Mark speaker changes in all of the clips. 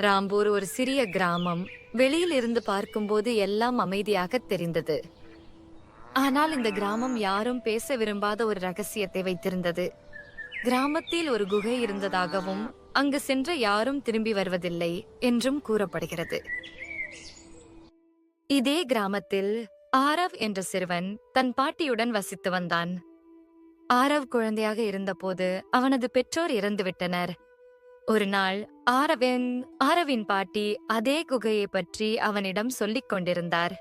Speaker 1: ராம்பூர் ஒரு சிறிய கிராமம். வெளியில் இருந்து பார்க்கும்போது எல்லாம் அமைதியாக தெரிந்தது. ஆனால் இந்த கிராமம் யாரும் பேச விரும்பாத ஒரு ரகசியத்தை வைத்திருந்தது. கிராமத்தில் ஒரு குகை இருந்ததாகவும் அங்கு சென்ற யாரும் திரும்பி வருவதில்லை என்றும் கூறப்படுகிறது. இதே கிராமத்தில் ஆரவ் என்ற சிறுவன் தன் பாட்டியுடன் வசித்து வந்தான். ஆரவ் குழந்தையாக இருந்தபோது அவனது பெற்றோர் இறந்துவிட்டனர். ஒரு நாள் ஆரவின் ஆரவின் பாட்டி அதே குகையை பற்றி அவனிடம் சொல்லிக் கொண்டிருந்தார்.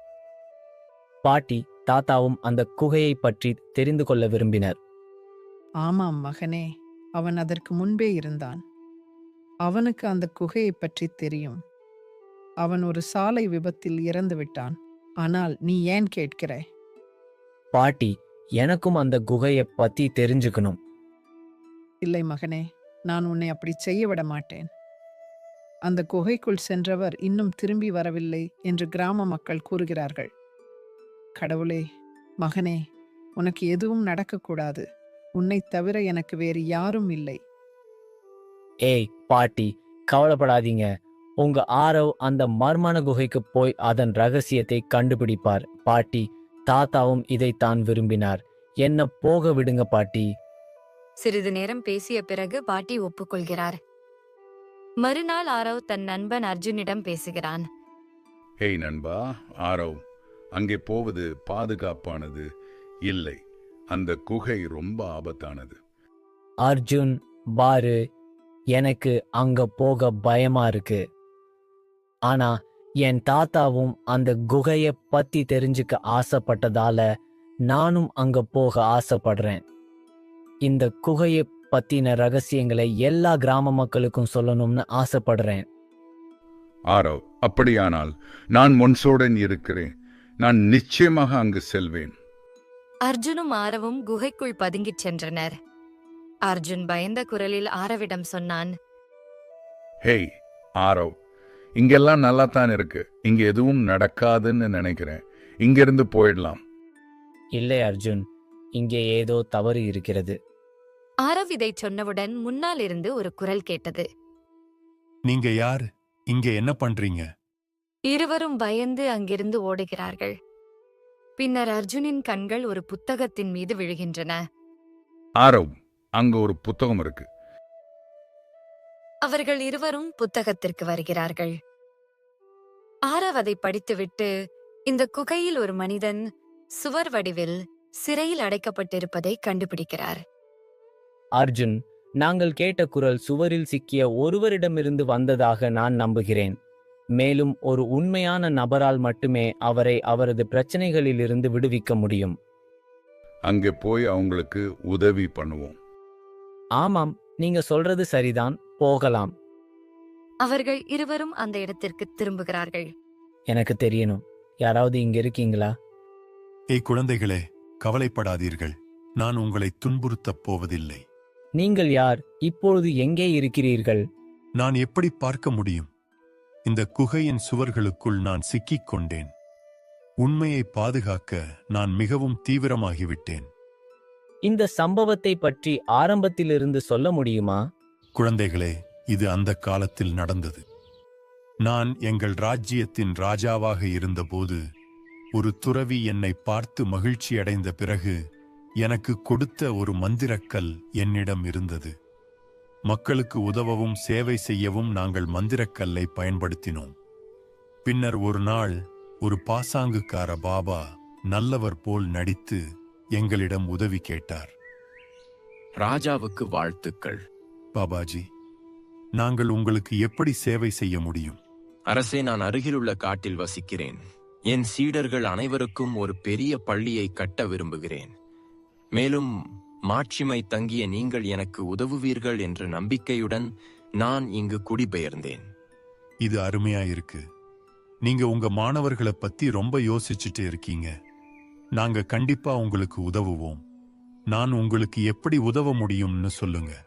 Speaker 2: பாட்டி தாத்தாவும் அந்த குகையை பற்றி தெரிந்து கொள்ள விரும்பினர்.
Speaker 3: ஆமாம் மகனே அவன் அதற்கு முன்பே இருந்தான். அவனுக்கு அந்த குகையைப் பற்றி தெரியும். அவன் ஒரு சாலை விபத்தில் இறந்து விட்டான். ஆனால் நீ ஏன் கேட்கிறாய்
Speaker 2: பாட்டி எனக்கும் அந்த குகையை பத்தி தெரிஞ்சுக்கணும்.
Speaker 3: இல்லை மகனே நான் உன்னை அப்படி செய்ய விட மாட்டேன். அந்த குகைக்குள் சென்றவர் இன்னும் திரும்பி வரவில்லை என்று கிராம மக்கள் கூறுகிறார்கள். கடவுளே மகனே உனக்கு எதுவும் நடக்கக்கூடாது. உன்னைத் தவிர எனக்கு வேறு யாரும் இல்லை.
Speaker 2: ஏய் பாட்டி கவலைப்படாதீங்க. உங்க ஆரவ் அந்த மர்மன குகைக்கு போய் அதன் ரகசியத்தை கண்டுபிடிப்பார். பாட்டி தாத்தாவும் இதைத்தான் விரும்பினார். என்ன போக விடுங்க பாட்டி.
Speaker 1: சிறிது நேரம் பேசிய பிறகு பாட்டி ஒப்புக்கொள்கிறார். மறுநாள் ஆரவ் தன் நண்பன் அர்ஜுனிடம் பேசுகிறான்.
Speaker 4: ஹேய் நண்பா ஆரவ் அங்கே போவது பாதுகாப்பானது இல்லை. அந்த குகை ரொம்ப ஆபத்தானது.
Speaker 2: அர்ஜுன் பாரு எனக்கு அங்க போக பயமா இருக்கு. ஆனா என் தாத்தாவும் அந்த குகைய பத்தி தெரிஞ்சுக்க ஆசைப்பட்டதால நானும் அங்க போக ஆசைப்படுறேன். இந்த குகைய பத்தின ரகசியங்களை எல்லா கிராம மக்களுக்கும் சொல்லணும்னு ஆசைப்படுறேன்.
Speaker 4: ஆரவ் அப்படியானால் நான் முன்சோடன் இருக்கிறேன். நான் நிச்சயமாக அங்கு செல்வேன்.
Speaker 1: அர்ஜுனும் ஆரவும் குகைக்குள் பதுங்கிச் சென்றனர். அர்ஜுன் பயந்த குரலில் ஆரவிடம் சொன்னான்
Speaker 4: ஹேய் ஆரவ் இங்கெல்லாம் நல்லா தான் இருக்கு. இங்க எதுவும் நடக்காதுன்னு நினைக்கிறேன். இங்கிருந்து போயிடலாம்.
Speaker 2: இல்லை அர்ஜுன் இங்கே ஏதோ தவறு இருக்கிறது.
Speaker 1: ஆரவ் இதைச் சொன்னவுடன் முன்னால் இருந்து ஒரு குரல் கேட்டது.
Speaker 5: நீங்க யாரு? இங்க என்ன பண்றீங்க?
Speaker 1: இருவரும் பயந்து அங்கிருந்து ஓடுகிறார்கள். பின்னர் அர்ஜுனின் கண்கள் ஒரு புத்தகத்தின் மீது விழுகின்றன.
Speaker 4: ஆரவ் அங்க ஒரு புத்தகம் இருக்கு.
Speaker 1: அவர்கள் இருவரும் புத்தகத்திற்கு வருகிறார்கள். ஆரவ் அதை படித்துவிட்டு இந்த குகையில் ஒரு மனிதன் சுவர் வடிவில் சிறையில் அடைக்கப்பட்டிருப்பதை கண்டுபிடிக்கிறார்.
Speaker 2: அர்ஜுன் நாங்கள் கேட்ட குரல் சுவரில் சிக்கிய ஒருவரிடமிருந்து வந்ததாக நான் நம்புகிறேன். மேலும் ஒரு உண்மையான நபரால் மட்டுமே அவரை அவரது பிரச்சனைகளிலிருந்து விடுவிக்க முடியும்.
Speaker 4: அங்கே போய் அவங்களுக்கு உதவி பண்ணுவோம்.
Speaker 2: ஆமாம் நீங்க சொல்றது சரிதான். போகலாம்.
Speaker 1: அவர்கள் இருவரும் அந்த இடத்திற்கு திரும்புகிறார்கள்.
Speaker 2: எனக்கு தெரியணும். யாராவது இங்க இருக்கீங்களா?
Speaker 5: ஏய் குழந்தைகளே கவலைப்படாதீர்கள். நான் உங்களை துன்புறுத்தப் போவதில்லை.
Speaker 2: நீங்கள் யார்? இப்பொழுது எங்கே இருக்கிறீர்கள்?
Speaker 5: நான் எப்படி பார்க்க முடியும்? இந்த குகையின் சுவர்களுக்குள் நான் சிக்கிக் கொண்டேன் உண்மையை பாதுகாக்க நான் மிகவும் தீவிரமாகிவிட்டேன்.
Speaker 2: இந்த சம்பவத்தை பற்றி ஆரம்பத்திலிருந்து சொல்ல முடியுமா?
Speaker 5: குழந்தைகளே இது அந்த காலத்தில் நடந்தது. நான் எங்கள் ராஜ்யத்தின் ராஜாவாக இருந்தபோது ஒரு துறவி என்னை பார்த்து மகிழ்ச்சியடைந்த பிறகு எனக்கு கொடுத்த ஒரு மந்திரக்கல் என்னிடம் இருந்தது. மக்களுக்கு உதவவும் சேவை செய்யவும் நாங்கள் மந்திரக்கல்லை பயன்படுத்தினோம். பின்னர் ஒரு நாள் ஒரு பாசாங்குக்கார பாபா நல்லவர் போல் நடித்து எங்களிடம் உதவி கேட்டார்.
Speaker 6: ராஜாவுக்கு வாழ்த்துக்கள்.
Speaker 5: பாபாஜி நாங்கள் உங்களுக்கு எப்படி சேவை செய்ய முடியும்?
Speaker 6: அரசே நான் அருகிலுள்ள காட்டில் வசிக்கிறேன். என் சீடர்கள் அனைவருக்கும் ஒரு பெரிய பள்ளியை கட்ட விரும்புகிறேன். மேலும் மாட்சிமை தங்கிய நீங்கள் எனக்கு உதவுவீர்கள் என்ற நம்பிக்கையுடன் நான் இங்கு குடிபெயர்ந்தேன்.
Speaker 5: இது அருமையா இருக்கு நீங்க உங்க மாணவர்களை பத்தி ரொம்ப யோசிச்சுட்டு இருக்கீங்க. நாங்க கண்டிப்பா உங்களுக்கு உதவுவோம். நான் உங்களுக்கு எப்படி உதவ முடியும்னு சொல்லுங்க.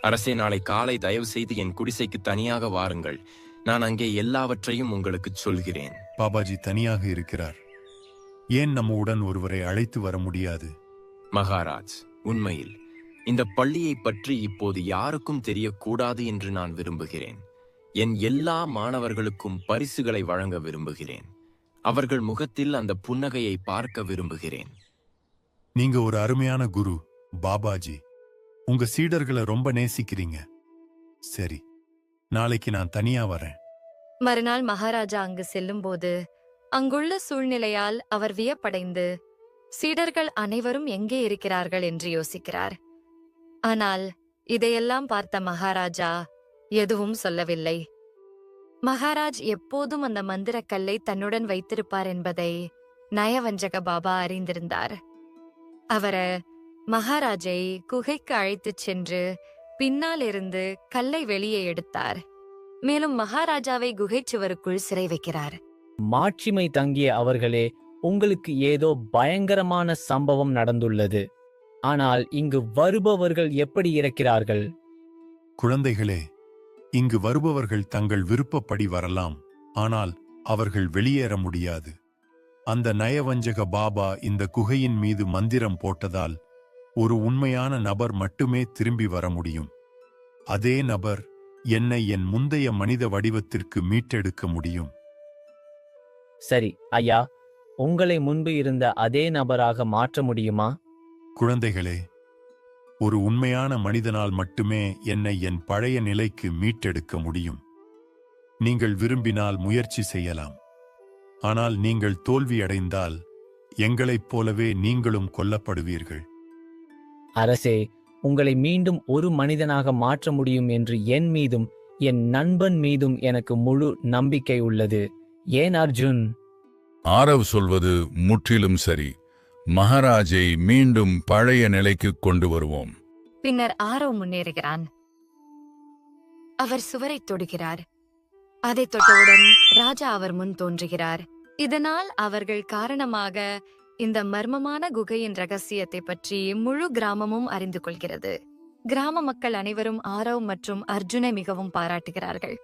Speaker 6: அரசே நாளை காலை தயவு செய்து என் குடிசைக்கு தனியாக வாருங்கள். நான் அங்கே எல்லாவற்றையும் உங்களுக்கு சொல்கிறேன்.
Speaker 5: பாபாஜி தனியாக இருக்கிறார். ஏன் நம்ம உடன் ஒருவரை அழைத்து வர முடியாது?
Speaker 6: மகாராஜ் உண்மையில் இந்த பள்ளியை பற்றி இப்போது யாருக்கும் தெரியக்கூடாது என்று நான் விரும்புகிறேன். என் எல்லா மாணவர்களுக்கும் பரிசுகளை வழங்க விரும்புகிறேன். அவர்கள் முகத்தில் அந்த புன்னகையை பார்க்க விரும்புகிறேன்.
Speaker 5: நீங்க ஒரு அருமையான குரு பாபாஜி. உங்க சீடர்களை ரொம்ப நேசிக்கிறீங்க. சரி நாளைக்கு நான் தனியா வரேன்.
Speaker 1: மறுநாள் மகாராஜா அங்கு செல்லும்போது அங்குள்ள சூழ்நிலையால் அவர் வியப்படைந்து சீடர்கள் அனைவரும் எங்கே இருக்கிறார்கள் என்று யோசிக்கிறார். ஆனால் இதையெல்லாம் பார்த்த மகாராஜா எதுவும் சொல்லவில்லை. மகாராஜ் எப்போதும் அந்த மந்திரக் கல்லை தன்னுடன் வைத்திருப்பார் என்பதை நயவஞ்சக பாபா அறிந்திருந்தார். அவர மகாராஜை குகைக்கு அழைத்துச் சென்று பின்னால் இருந்து கல்லை வெளியே எடுத்தார். மேலும் மகாராஜாவை குகை சுவருக்குள் சிறை வைக்கிறார்.
Speaker 2: மாட்சிமை தங்கிய அவர்களே உங்களுக்கு ஏதோ பயங்கரமான சம்பவம் நடந்துள்ளது. ஆனால் இங்கு வருபவர்கள் எப்படி இருக்கிறார்கள்?
Speaker 5: குழந்தைகளே இங்கு வருபவர்கள் தங்கள் விருப்பப்படி வரலாம் ஆனால் அவர்கள் வெளியேற முடியாது. அந்த நயவஞ்சக பாபா இந்த குகையின் மீது மந்திரம் போட்டதால் ஒரு உண்மையான நபர் மட்டுமே திரும்பி வர முடியும். அதே நபர் என்னை என் முந்தைய மனித வடிவத்திற்கு மீட்டெடுக்க முடியும்.
Speaker 2: சரி ஐயா உங்களை முன்பு இருந்த அதே நபராக மாற்ற முடியுமா?
Speaker 5: குழந்தைகளே ஒரு உண்மையான மனிதனால் மட்டுமே என்னை என் பழைய நிலைக்கு மீட்டெடுக்க முடியும். நீங்கள் விரும்பினால் முயற்சி செய்யலாம். ஆனால் நீங்கள் தோல்வியடைந்தால் எங்களைப் போலவே நீங்களும் கொல்லப்படுவீர்கள்.
Speaker 2: அரசே உங்களை மீண்டும் ஒரு மனிதனாக மாற்ற முடியும் என்று என் மீதும் என் நண்பன் மீதும் எனக்கு முழு நம்பிக்கை உள்ளது. ஏன் அர்ஜுன்?
Speaker 4: ஆரவ் சொல்வது முற்றிலும் சரி. மகாராஜை மீண்டும் பழைய நிலைக்கு கொண்டு வருவோம்.
Speaker 1: பின்னர் ஆரவ் முன்னேறுகிறான். அவர் சுவரை தொடுகிறார். அதை தொட்டவுடன் ராஜா அவர் முன் தோன்றுகிறார். இதனால் அவர்கள் காரணமாக இந்த மர்மமான குகையின் ரகசியத்தை பற்றி முழு கிராமமும் அறிந்து கொள்கிறது. கிராம மக்கள் அனைவரும் ஆரவ் மற்றும் அர்ஜுனை மிகவும் பாராட்டுகிறார்கள்.